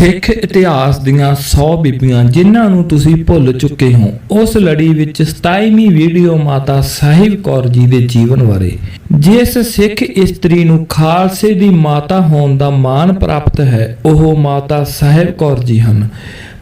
ਸਿੱਖ ਇਤਿਹਾਸ ਦੀਆਂ 100 ਬੀਬੀਆਂ ਜਿਨ੍ਹਾਂ ਨੂੰ ਤੁਸੀਂ ਭੁੱਲ ਚੁੱਕੇ ਹੋ, ਉਸ ਲੜੀ ਵਿੱਚ 27ਵੀਂ ਵੀਡੀਓ ਮਾਤਾ ਸਾਹਿਬ ਕੌਰ ਜੀ ਦੇ ਜੀਵਨ ਬਾਰੇ। ਜਿਸ ਸਿੱਖ ਇਸਤਰੀ ਨੂੰ ਖਾਲਸੇ ਦੀ ਮਾਤਾ ਹੋਣ ਦਾ ਮਾਣ ਪ੍ਰਾਪਤ ਹੈ, ਉਹ ਮਾਤਾ ਸਾਹਿਬ ਕੌਰ ਜੀ ਹਨ।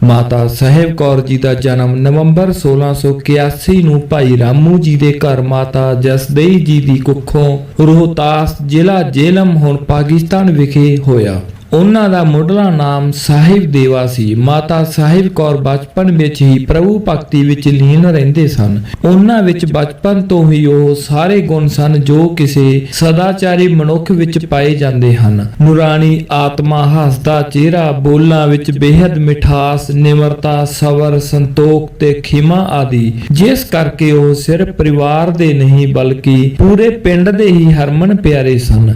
ਮਾਤਾ ਸਾਹਿਬ ਕੌਰ ਜੀ ਦਾ ਜਨਮ ਨਵੰਬਰ 1681 ਨੂੰ ਭਾਈ ਰਾਮੂ ਜੀ ਦੇ ਘਰ ਮਾਤਾ ਜਸਦੇਈ ਜੀ ਦੀ ਕੁੱਖੋਂ ਰੋਹਤਾਸ ਜ਼ਿਲ੍ਹਾ ਜੇਲਮ, ਹੁਣ ਪਾਕਿਸਤਾਨ ਵਿਖੇ ਹੋਇਆ। ਉਹਨਾਂ ਦਾ ਮੁੱਢਲਾ ਨਾਮ ਸਾਹਿਬ ਦੇਵਾ ਸੀ। ਮਾਤਾ ਸਾਹਿਬ ਕੌਰ ਬਚਪਨ ਵਿੱਚ ਹੀ ਪ੍ਰਭੂ ਭਗਤੀ ਵਿੱਚ ਲੀਨ ਰਹਿੰਦੇ ਸਨ। ਉਹਨਾਂ ਵਿੱਚ ਬਚਪਨ ਤੋਂ ਹੀ ਉਹ ਸਾਰੇ ਗੁਣ ਸਨ ਜੋ ਕਿਸੇ ਸਦਾਚਾਰੀ ਮਨੁੱਖ ਵਿੱਚ ਪਾਏ ਜਾਂਦੇ ਹਨ। ਨੂਰਾਨੀ ਆਤਮਾ ਹੱਸਦਾ, ਚਿਹਰਾ ਬੋਲਾਂ ਵਿੱਚ ਬੇਹੱਦ ਮਿਠਾਸ, ਨਿਮਰਤਾ, ਸਬਰ, ਸੰਤੋਖ ਤੇ ਖਿਮਾ ਆਦਿ। ਜਿਸ ਕਰਕੇ ਉਹ ਸਿਰਫ ਪਰਿਵਾਰ ਦੇ ਨਹੀਂ, ਬਲਕਿ ਪੂਰੇ ਪਿੰਡ ਦੇ ਹੀ ਹਰਮਨ ਪਿਆਰੇ ਸਨ।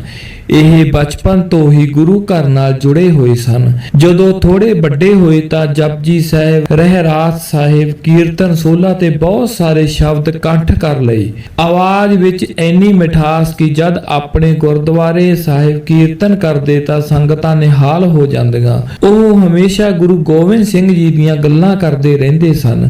ਇਹ ਬਚਪਨ ਤੋਂ ਹੀ ਗੁਰੂ ਘਰ ਨਾਲ ਜੁੜੇ ਹੋਏ ਸਨ। ਜਦੋਂ ਥੋੜੇ ਵੱਡੇ ਹੋਏ ਤਾਂ ਜਪਜੀ ਸਾਹਿਬ, ਰਹਿਰਾਸ ਸਾਹਿਬ, ਕੀਰਤਨ ਸੋਲਾ ਤੇ ਬਹੁਤ ਸਾਰੇ ਸ਼ਬਦ ਕੰਠ ਕਰ ਲਏ। ਆਵਾਜ਼ ਵਿੱਚ ਇੰਨੀ ਮਿਠਾਸ ਕਿ ਜਦ ਆਪਣੇ ਗੁਰਦੁਆਰੇ ਸਾਹਿਬ ਕੀਰਤਨ ਕਰਦੇ ਤਾਂ ਸੰਗਤਾਂ ਨਿਹਾਲ ਹੋ ਜਾਂਦੀਆਂ। ਉਹ ਹਮੇਸ਼ਾ ਗੁਰੂ ਗੋਬਿੰਦ ਸਿੰਘ ਜੀ ਦੀਆਂ ਗੱਲਾਂ ਕਰਦੇ ਰਹਿੰਦੇ ਸਨ।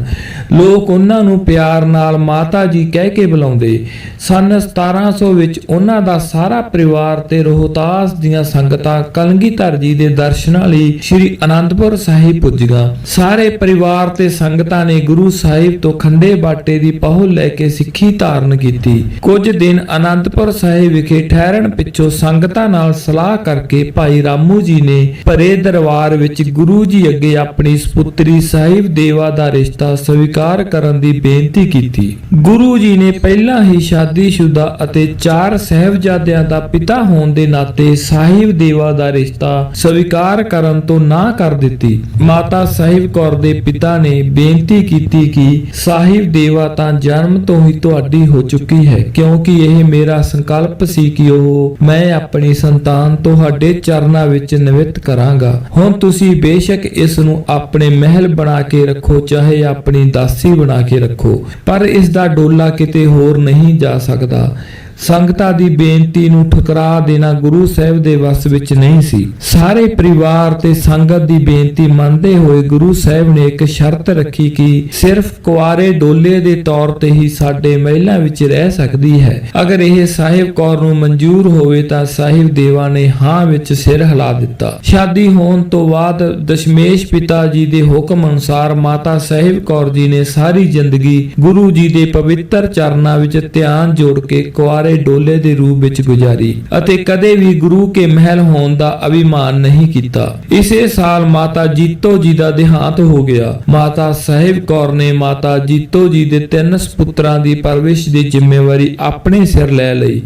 ਲੋਕ ਉਹਨਾਂ ਨੂੰ ਪਿਆਰ ਨਾਲ ਮਾਤਾ ਜੀ ਕਹਿ ਕੇ ਬੁਲਾਉਂਦੇ। ਸਨ 1700 ਵਿੱਚ ਉਹਨਾਂ ਦਾ ਸਾਰਾ ਪਰਿਵਾਰ ਤੇ ਰੋਹਤਾਸ ਦੀਆਂ ਸੰਗਤਾਂ ਕਲਗੀਧਰ ਜੀ ਦੇ ਦਰਸ਼ਨਾਂ ਲਈ ਸ੍ਰੀ ਅਨੰਦਪੁਰ ਸਾਹਿਬ ਪੁੱਜੀਆਂ। ਸਾਰੇ ਪਰਿਵਾਰ ਤੇ ਸੰਗਤਾਂ ਨੇ ਗੁਰੂ ਸਾਹਿਬ ਤੋਂ ਖੰਡੇ ਬਾਟੇ ਦੀ ਪਹੁ ਲੈ ਕੇ ਸਿੱਖੀ ਧਾਰਨ ਕੀਤੀ। ਕੁਝ ਦਿਨ ਅਨੰਦਪੁਰ ਸਾਹਿਬ ਵਿਖੇ ਠਹਿਰਨ ਪਿੱਛੋਂ ਸੰਗਤਾਂ ਨਾਲ ਸਲਾਹ ਕਰਕੇ ਭਾਈ ਰਾਮੂ ਜੀ ਨੇ ਭਰੇ ਦਰਬਾਰ ਵਿੱਚ ਗੁਰੂ ਜੀ ਅੱਗੇ ਆਪਣੀ ਸੁਪੁੱਤਰੀ ਸਾਹਿਬ ਦੇਵਾ ਦਾ ਰਿਸ਼ਤਾ ਸਵੀਕਾਰ ਕਰਨ ਦੀ ਬੇਨਤੀ ਕੀਤੀ। ਗੁਰੂ ਜੀ ਨੇ ਪਹਿਲਾਂ ਹੀ ਸ਼ਾਦੀशुदा ਅਤੇ ਚਾਰ ਸਹਿਬਜ਼ਾਦਿਆਂ ਦਾ ਪਿਤਾ ਹੋਣ ਦੇ ਨਾਤੇ ਸਾਹਿਬ ਦੇਵਾ ਦਾ ਰਿਸ਼ਤਾ ਸਵੀਕਾਰ ਕਰਨ ਤੋਂ ਨਾ ਕਰ ਦਿੱਤੀ। ਮਾਤਾ ਸਾਹਿਬ ਕੌਰ ਦੇ ਪਿਤਾ ਨੇ ਬੇਨਤੀ ਕੀਤੀ ਕਿ ਸਾਹਿਬ ਦੇਵਾ ਤਾਂ ਜਨਮ ਤੋਂ ਹੀ ਤੁਹਾਡੀ ਹੋ ਚੁੱਕੀ ਹੈ, ਕਿਉਂਕਿ ਇਹ ਮੇਰਾ ਸੰਕਲਪ ਸੀ ਕਿ ਉਹ ਮੈਂ ਆਪਣੀ ਸੰਤਾਨ ਤੁਹਾਡੇ ਚਰਨਾਂ ਵਿੱਚ ਨਿਵਿਤ ਕਰਾਂਗਾ। ਹੁਣ ਤੁਸੀਂ ਬੇਸ਼ੱਕ ਇਸ ਨੂੰ ਆਪਣੇ ਮਹਿਲ ਬਣਾ ਕੇ ਰੱਖੋ, ਚਾਹੇ ਆਪਣੀ ਦਾਸੀ ਬਣਾ ਕੇ ਰੱਖੋ, ਪਰ ਇਸ ਦਾ ਡੋਲਾ ਕਿਤੇ ਹੋਰ ਨਹੀਂ ਜਾ ਸਕਦਾ। ਸੰਗਤਾਂ ਦੀ ਬੇਨਤੀ ਨੂੰ ਠੁਕਰਾ ਦੇਣਾ ਗੁਰੂ ਸਾਹਿਬ ਦੇ ਵੱਸ ਵਿੱਚ ਨਹੀਂ ਸੀ। ਸਾਰੇ ਪਰਿਵਾਰ ਤੇ ਸੰਗਤ ਦੀ ਬੇਨਤੀ ਮੰਨਦੇ ਹੋਏ ਗੁਰੂ ਸਾਹਿਬ ਨੇ ਇੱਕ ਸ਼ਰਤ ਰੱਖੀ ਕਿ ਸਿਰਫ ਕੁਆਰੇ ਡੋਲੇ ਦੇ ਤੌਰ ਤੇ ਹੀ ਸਾਡੇ ਮਹਿਲਾਂ ਵਿੱਚ ਰਹਿ ਸਕਦੀ ਹੈ। ਅਗਰ ਇਹ ਸਾਹਿਬ ਕੌਰ ਨੂੰ ਮਨਜ਼ੂਰ ਹੋਵੇ ਤਾਂ ਸਾਹਿਬ ਦੇਵਾ ਨੇ ਹਾਂ ਵਿੱਚ ਸਿਰ ਹਿਲਾ ਦਿੱਤਾ। ਸ਼ਾਦੀ ਹੋਣ ਤੋਂ ਬਾਅਦ ਦਸ਼ਮੇਸ਼ ਪਿਤਾ ਜੀ ਦੇ ਹੁਕਮ ਅਨੁਸਾਰ ਮਾਤਾ ਸਾਹਿਬ ਕੌਰ ਜੀ ਨੇ ਸਾਰੀ ਜ਼ਿੰਦਗੀ ਗੁਰੂ ਜੀ ਦੇ ਪਵਿੱਤਰ ਚਰਨਾਂ ਵਿੱਚ ਧਿਆਨ ਜੋੜ ਕੇ ਕੁਆਰੇ ਡੋਲੇ ਦੇ ਰੂਪ ਵਿੱਚ ਗੁਜ਼ਾਰੀ ਅਤੇ ਕਦੇ ਵੀ ਗੁਰੂ ਕੇ ਮਹਿਲ ਹੋਣ ਦਾ ਅਭਿਮਾਨ ਨਹੀਂ ਕੀਤਾ। ਇਸੇ ਸਾਲ ਮਾਤਾ ਜੀਤੋ ਜੀ ਦਾ ਦੇਹਾਂਤ ਹੋ ਗਿਆ। ਮਾਤਾ ਸਾਹਿਬ ਕੌਰ ਨੇ ਮਾਤਾ ਜੀਤੋ ਜੀ ਦੇ ਤਿੰਨ ਸੁਪੁੱਤਰਾਂ ਦੀ ਪਰਵਿਸ਼ ਦੀ ਜ਼ਿੰਮੇਵਾਰੀ ਆਪਣੇ ਸਿਰ ਲੈ ਲਈ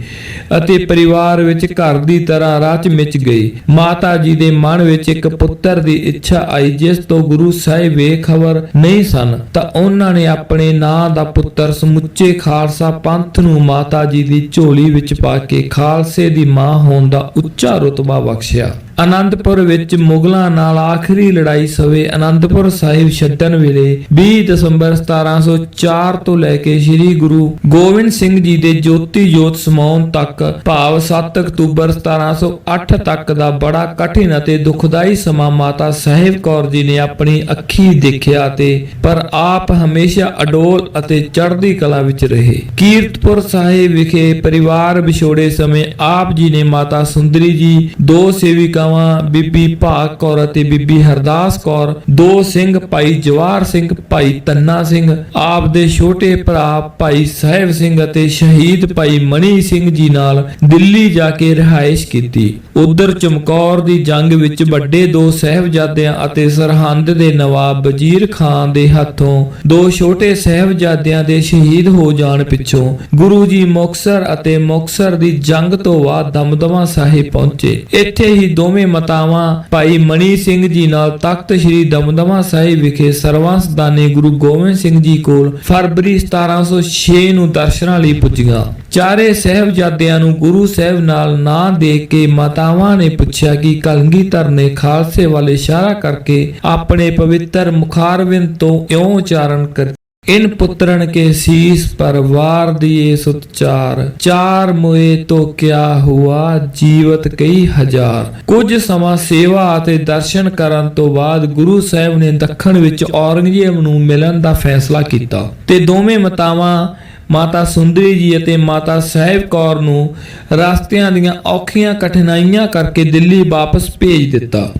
ਅਤੇ ਪਰਿਵਾਰ ਵਿੱਚ ਘਰ ਦੀ ਤਰ੍ਹਾਂ ਰਚ ਮਿਚ ਗਈ। ਮਾਤਾ ਜੀ ਦੇ ਮਨ ਵਿੱਚ ਇੱਕ ਪੁੱਤਰ ਦੀ ਇੱਛਾ ਆਈ, ਜਿਸ ਤੋਂ ਗੁਰੂ ਸਾਹਿਬ ਬੇਖਬਰ ਨਹੀਂ ਸਨ। ਤਾਂ ਉਹਨਾਂ ਨੇ ਆਪਣੇ ਨਾਂ ਦਾ ਪੁੱਤਰ ਸਮੁੱਚੇ ਖਾਲਸਾ ਪੰਥ ਨੂੰ ਮਾਤਾ ਜੀ ਦੀ ਝੋਲੀ ਵਿੱਚ ਪਾ ਕੇ ਖਾਲਸੇ ਦੀ ਮਾਂ ਹੋਣ ਦਾ ਉੱਚਾ ਰੁਤਬਾ ਬਖਸ਼ਿਆ। ਅਨੰਦਪੁਰ ਵਿੱਚ ਮੁਗਲਾਂ ਨਾਲ ਆਖਰੀ ਲੜਾਈ ਸਵੇ ਆਨੰਦਪੁਰ ਸਾਹਿਬ ਛੱਡਣ ਵੇਲੇ 20 ਦਸੰਬਰ 1704 ਤੋਂ ਲੈ ਕੇ ਸ੍ਰੀ ਗੁਰੂ ਗੋਬਿੰਦ ਸਿੰਘ ਜੀ ਦੇ ਜੋਤੀ ਜੋਤ ਸਮਾਉਣ ਤੱਕ, ਭਾਵ 7 ਅਕਤੂਬਰ 1708 ਤੱਕ ਦਾ ਬੜਾ ਕਠਿਨ ਅਤੇ ਦੁਖਦਾਈ ਸਮਾਂ ਮਾਤਾ ਸਾਹਿਬ ਕੌਰ ਜੀ ਨੇ ਆਪਣੀ ਅੱਖੀ ਦੇਖਿਆ ਤੇ, ਪਰ ਆਪ ਹਮੇਸ਼ਾ ਅਡੋਲ ਅਤੇ ਚੜ੍ਹਦੀ ਕਲਾ ਵਿੱਚ ਰਹੇ। ਕੀਰਤਪੁਰ ਸਾਹਿਬ ਵਿਖੇ ਪਰਿਵਾਰ ਵਿਛੋੜੇ ਸਮੇਂ ਆਪ ਜੀ ਨੇ ਮਾਤਾ ਸੁੰਦਰੀ ਜੀ, ਦੋ ਸੇਵਿਕਾ ਸੇਵਿਕਾਵਾਂ ਬੀਬੀ ਭਾਗ ਕੌਰ ਅਤੇ ਬੀਬੀ ਹਰਦਾਸ ਕੌਰ। ਦੋ ਸਿੰਘ, ਭਾਈ ਜਵਾਰ ਸਿੰਘ, ਭਾਈ ਤੰਨਾ ਸਿੰਘ। ਆਪ ਦੇ ਛੋਟੇ ਭਰਾ, ਭਾਈ ਸਾਹਿਬ ਸਿੰਘ ਅਤੇ ਸ਼ਹੀਦ ਭਾਈ ਮਣੀ ਸਿੰਘ ਜੀ ਨਾਲ ਦਿੱਲੀ ਜਾ ਕੇ ਰਿਹਾਇਸ਼ ਕੀਤੀ। ਉਧਰ ਚਮਕੌਰ ਦੀ ਜੰਗ ਵਿੱਚ ਵੱਡੇ ਦੋ ਸਹਿਬਜ਼ਾਦਿਆਂ ਅਤੇ ਸਰਹੰਦ ਦੇ ਨਵਾਬ ਵਜ਼ੀਰ ਖਾਨ ਦੇ ਹੱਥੋਂ ਦੋ ਛੋਟੇ ਸਹਿਬਜ਼ਾਦਿਆਂ ਦੇ ਸ਼ਹੀਦ ਹੋ ਜਾਣ ਪਿੱਛੋਂ ਗੁਰੂ ਜੀ ਮੁਕਸਰ ਅਤੇ ਮੁਕਸਰ ਦੀ ਜੰਗ ਤੋਂ ਬਾਅਦ ਦਮਦਮਾ ਸਾਹਿਬ ਪਹੁੰਚੇ। ਇੱਥੇ ਹੀ ਦੋਵੇਂ ਮਤਾਵਾਂ ਭਾਈ ਮਣੀ ਸਿੰਘ ਜੀ ਨਾਲ ਤਖਤ ਸ੍ਰੀ ਦਮਦਮਾ ਸਾਹਿਬ ਵਿਖੇ ਸਰਵੰਸਦਾਨੀ ਗੁਰੂ ਗੋਬਿੰਦ ਸਿੰਘ ਜੀ ਕੋਲ ਫਰਵਰੀ 1706 ਨੂੰ ਦਰਸ਼ਨਾਂ ਲਈ ਪੁੱਜੀਆਂ। ਚਾਰੇ ਸਹਿਬਜ਼ਾਦਿਆਂ ਨੂੰ ਗੁਰੂ ਸਾਹਿਬ ਨਾਲ ਨਾਂ ਦੇ ਕੇ ਮਾਤਾਵਾਂ ਨੇ ਪੁੱਛਿਆ ਕਿ ਕਲਗੀਧਰ ਨੇ ਖਾਲਸੇ ਵੱਲ ਇਸ਼ਾਰਾ ਕਰਕੇ ਆਪਣੇ ਪਵਿੱਤਰ ਮੁਖਾਰਵਿੰਦ ਤੋਂ ਕਿਉਂ ਉਚਾਰਨ ਕਰ ਇਨ ਪੁੱਤਰਨ ਕੇ ਸੀਸ ਪਰਵਾਰ ਦੀਏ ਸੁਤ ਚਾਰ। ਚਾਰ ਮੁਏ ਤੋ ਕਿਆ ਹੁਆ, ਜੀਵਤ ਕਈ ਹਜ਼ਾਰ। ਕੁਝ ਸਮਾਂ ਸੇਵਾ ਅਤੇ ਦਰਸ਼ਨ ਕਰਨ ਤੋਂ ਬਾਅਦ ਗੁਰੂ ਸਾਹਿਬ ਨੇ ਦੱਖਣ ਵਿੱਚ ਔਰੰਗਜ਼ੇਬ ਨੂੰ ਮਿਲਣ ਦਾ ਫੈਸਲਾ ਕੀਤਾ। ਤੇ ਦੋਵੇਂ ਮਾਤਾਵਾਂ, ਮਾਤਾ ਸੁੰਦਰੀ ਜੀ ਅਤੇ ਮਾਤਾ ਸਹਿਬ ਕੌਰ ਨੂੰ ਰਸਤਿਆਂ ਦੀਆਂ ਔਖੀਆਂ ਕਠਿਨਾਈਆਂ ਕਰਕੇ ਦਿੱਲੀ ਵਾਪਸ ਭੇਜ ਦਿੱਤਾ।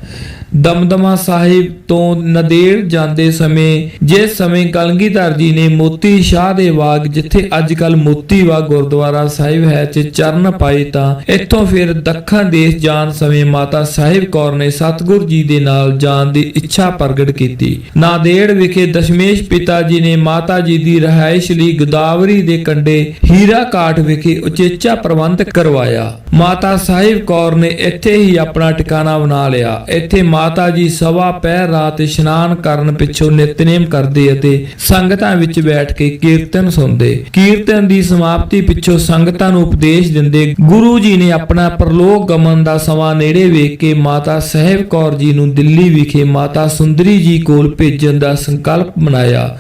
ਦਮਦਮਾ ਸਾਹਿਬ ਤੋਂ ਨਦੇੜ ਜਾਂਦੇ ਸਮੇਂ, ਜਿਸ ਸਮੇਂ ਕਲਗੀਧਰ ਜੀ ਨੇ ਮੋਤੀ ਸ਼ਾਹ ਦੇ ਬਾਗ ਜਿੱਥੇ ਅੱਜ ਕੱਲ ਮੋਤੀ ਬਾਗ ਗੁਰਦੁਆਰਾ ਸਾਹਿਬ ਹੈ, ਚ ਚਰਨ ਪਾਏ ਤਾਂ ਇੱਥੋਂ ਫਿਰ ਦੱਖਣ ਦੇਸ਼ ਜਾਣ ਸਮੇਂ ਮਾਤਾ ਸਾਹਿਬ ਕੌਰ ਨੇ ਸਤਿਗੁਰ ਜੀ ਦੇ ਨਾਲ ਜਾਣ ਦੀ ਇੱਛਾ ਪ੍ਰਗਟ ਕੀਤੀ। ਨਾਦੇੜ ਵਿਖੇ ਦਸ਼ਮੇਸ਼ ਪਿਤਾ ਜੀ ਨੇ ਮਾਤਾ ਜੀ ਦੀ ਰਿਹਾਇਸ਼ ਲਈ ਗੋਦਾਵਰੀ ਦੇ ਕੰਢੇ ਹੀਰਾ ਕਾਟ ਵਿਖੇ ਉਚੇਚਾ ਪ੍ਰਬੰਧ ਕਰਵਾਇਆ। ਮਾਤਾ ਸਾਹਿਬ ਕੌਰ ਨੇ ਇੱਥੇ ਹੀ ਆਪਣਾ ਟਿਕਾਣਾ ਬਣਾ ਲਿਆ। ਇੱਥੇ ਮਾਤਾ ਜੀ ਸਵਾ ਪਹਿਰ ਰਾਤ ਇਸ਼ਨਾਨ ਕਰਨ ਪਿੱਛੋਂ ਨਿਤਨੇਮ ਕਰਦੇ ਅਤੇ ਸੰਗਤਾਂ ਵਿੱਚ ਬੈਠ ਕੇ ਕੀਰਤਨ ਸੁਣਦੇ। ਕੀਰਤਨ ਦੀ ਸਮਾਪਤੀ ਪਿੱਛੋਂ ਸੰਗਤਾਂ ਨੂੰ ਉਪਦੇਸ਼ ਦਿੰਦੇ ਗੁਰੂ ਜੀ ਨੇ ਆਪਣਾ ਪ੍ਰਲੋਕ ਗਮਨ ਦਾ ਸਮਾਂ ਨੇੜੇ ਵੇਖ ਕੇ ਮਾਤਾ ਸਾਹਿਬ ਕੌਰ ਜੀ ਨੂੰ ਦਿੱਲੀ ਵਿਖੇ ਮਾਤਾ ਸੁੰਦਰੀ ਜੀ ਕੋਲ ਭੇਜਣ ਦਾ ਸੰਕਲਪ ਬਣਾਇਆ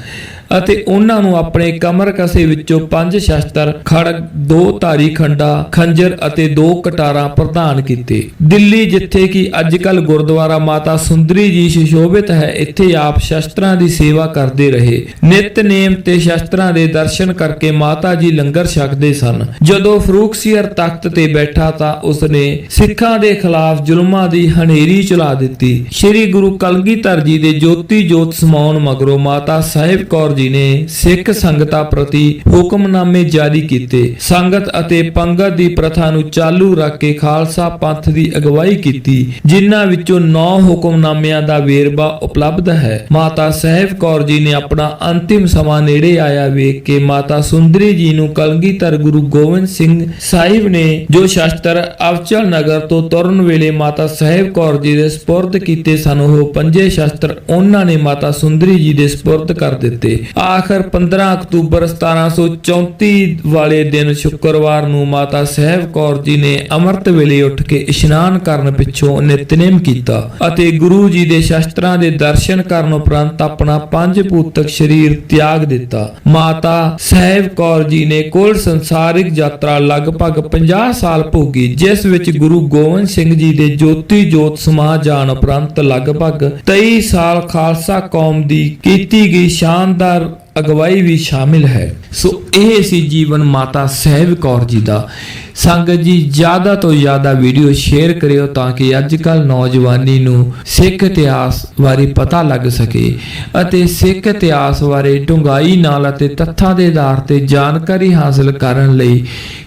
ਅਤੇ ਉਹਨਾਂ ਨੂੰ ਆਪਣੇ ਕਮਰ ਕਸੇ ਵਿੱਚੋਂ ਪੰਜ ਸ਼ਸਤਰ ਖੜਗ ਦੋ ਧਾਰੀ ਖੰਡਾ, ਖੰਜਰ ਅਤੇ ਦੋ ਕਟਾਰਾਂ ਪ੍ਰਦਾਨ ਕੀਤੇ। ਦਿੱਲੀ ਜਿੱਥੇ ਕਿ ਅੱਜਕੱਲ ਗੁਰਦੁਆਰਾ ਮਾਤਾ ਸੁੰਦਰੀ ਜੀ ਸੁਸ਼ੋਭਿਤ ਹੈ, ਇੱਥੇ ਆਪ ਸ਼ਸਤਰਾਂ ਦੀ ਸੇਵਾ ਕਰਦੇ ਰਹੇ। ਨਿਤਨੇਮ ਤੇ ਸ਼ਸਤਰਾਂ ਦੇ ਦਰਸ਼ਨ ਕਰਕੇ ਮਾਤਾ ਜੀ ਲੰਗਰ ਛਕਦੇ ਸਨ। ਜਦੋਂ ਫਰੂਖਸੀਅਰ ਤਖਤ ਤੇ ਬੈਠਾ ਤਾਂ ਉਸਨੇ ਸਿੱਖਾਂ ਦੇ ਖਿਲਾਫ ਜ਼ੁਲਮਾਂ ਦੀ ਹਨੇਰੀ ਚਲਾ ਦਿੱਤੀ। ਸ੍ਰੀ ਗੁਰੂ ਕਲਗੀਧਰ ਜੀ ਦੇ ਜੋਤੀ ਜੋਤ ਸਮਾਉਣ ਮਗਰੋਂ ਮਾਤਾ ਸਾਹਿਬ ਕੌਰ ਜੀ ਨੇ ਸਿੱਖ ਸੰਗਤਾਂ ਪ੍ਰਤੀ ਹੁਕਮਨਾਮੇ ਜਾਰੀ ਕੀਤੇ। ਸੰਗਤ ਅਤੇ ਪੰਗਤ ਦੀ ਪ੍ਰਥਾ ਨੂੰ ਚਾਲੂ ਰੱਖ ਕੇ ਖਾਲਸਾ ਪੰਥ ਦੀ ਅਗਵਾਈ ਕੀਤੀ ਜਿਨ੍ਹਾਂ ਵਿੱਚੋਂ 9 ਹੁਕਮਨਾਮਿਆਂ ਦਾ ਵੇਰਵਾ ਉਪਲਬਧ ਹੈ। ਮਾਤਾ ਸਾਹਿਬ ਕੌਰ ਜੀ ਨੇ ਆਪਣਾ ਅੰਤਿਮ ਸਮਾਂ ਨੇੜੇ ਆਇਆ ਵੇਖ ਕੇ ਮਾਤਾ ਸੁੰਦਰੀ ਜੀ ਨੂੰ ਕਲਗੀਧਰ ਗੁਰੂ ਗੋਬਿੰਦ ਸਿੰਘ ਸਾਹਿਬ ਨੇ ਜੋ ਸ਼ਸਤਰ ਅਵਚਲ ਨਗਰ ਤੋਂ ਤੁਰਨ ਵੇਲੇ ਮਾਤਾ ਸਾਹਿਬ ਕੌਰ ਜੀ ਦੇ ਸਪੁਰਦ ਕੀਤੇ ਸਨ ਉਹ ਪੰਜੇ ਸ਼ਸਤਰ ਉਹਨਾਂ ਨੇ ਮਾਤਾ ਸੁੰਦਰੀ ਜੀ ਦੇ ਸਪੁਰਦ ਕਰ ਦਿੱਤੇ। ਆਖਰ 15 ਅਕਤੂਬਰ 1734 ਵਾਲੇ ਦਿਨ ਸ਼ੁੱਕਰਵਾਰ ਨੂੰ ਮਾਤਾ ਸਾਹਿਬ ਕੌਰ ਜੀ ਨੇ ਅੰਮ੍ਰਿਤ ਵੇਲੇ ਉੱਠ ਕੇ ਇਸ਼ਨਾਨ ਕਰਨ ਪਿੱਛੋਂ ਨਿਤਨੇਮ ਕੀਤਾ ਅਤੇ ਗੁਰੂ ਜੀ ਦੇ ਸ਼ਸਤਰਾਂ ਦੇ ਦਰਸ਼ਨ ਕਰਨ ਉਪਰੰਤ ਆਪਣਾ ਪੰਜ ਭੂਤਕ ਸਰੀਰ ਤਿਆਗ ਦਿੱਤਾ। ਮਾਤਾ ਸਾਹਿਬ ਕੌਰ ਜੀ ਨੇ ਕੁੱਲ ਸੰਸਾਰਿਕ ਯਾਤਰਾ ਲਗਭਗ 50 ਸਾਲ ਭੋਗੀ, ਜਿਸ ਵਿੱਚ ਗੁਰੂ ਗੋਬਿੰਦ ਸਿੰਘ ਜੀ ਦੇ ਜੋਤੀ ਜੋਤ ਸਮਾ ਜਾਣ ਉਪਰੰਤ ਲਗਭਗ 23 ਸਾਲ ਖਾਲਸਾ ਕੌਮ ਦੀ ਕੀਤੀ ਗਈ ਸ਼ਾਨਦਾਰ dar ਅਗਵਾਈ ਵੀ ਸ਼ਾਮਿਲ ਹੈ। ਸੋ ਇਹ ਸੀ ਜੀਵਨ ਮਾਤਾ ਸਾਹਿਬ ਕੌਰ ਜੀ ਦਾ। ਸੰਗਤ ਜੀ, ਜ਼ਿਆਦਾ ਤੋਂ ਜ਼ਿਆਦਾ ਵੀਡੀਓ ਸ਼ੇਅਰ ਕਰਿਓ ਤਾਂ ਕਿ ਅੱਜ ਕੱਲ ਨੌਜਵਾਨੀ ਨੂੰ ਸਿੱਖ ਇਤਿਹਾਸ ਬਾਰੇ ਪਤਾ ਲੱਗ ਸਕੇ ਅਤੇ ਸਿੱਖ ਇਤਿਹਾਸ ਬਾਰੇ ਡੂੰਘਾਈ ਨਾਲ ਅਤੇ ਤੱਥਾਂ ਦੇ ਆਧਾਰ ਤੇ ਜਾਣਕਾਰੀ ਹਾਸਲ ਕਰਨ ਲਈ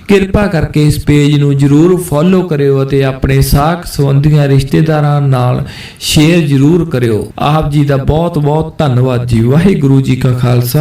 ਕਿਰਪਾ ਕਰਕੇ ਇਸ ਪੇਜ ਨੂੰ ਜਰੂਰ ਫੋਲੋ ਕਰਿਓ ਅਤੇ ਆਪਣੇ ਸਾਖ ਸੰਬੰਧੀਆਂ ਰਿਸ਼ਤੇਦਾਰਾਂ ਨਾਲ ਸ਼ੇਅਰ ਜਰੂਰ ਕਰਿਓ। ਆਪ ਜੀ ਦਾ ਬਹੁਤ ਬਹੁਤ ਧੰਨਵਾਦ ਜੀ। ਵਾਹਿਗੁਰੂ ਜੀ ਕਾ ਖਾਲਸਾ।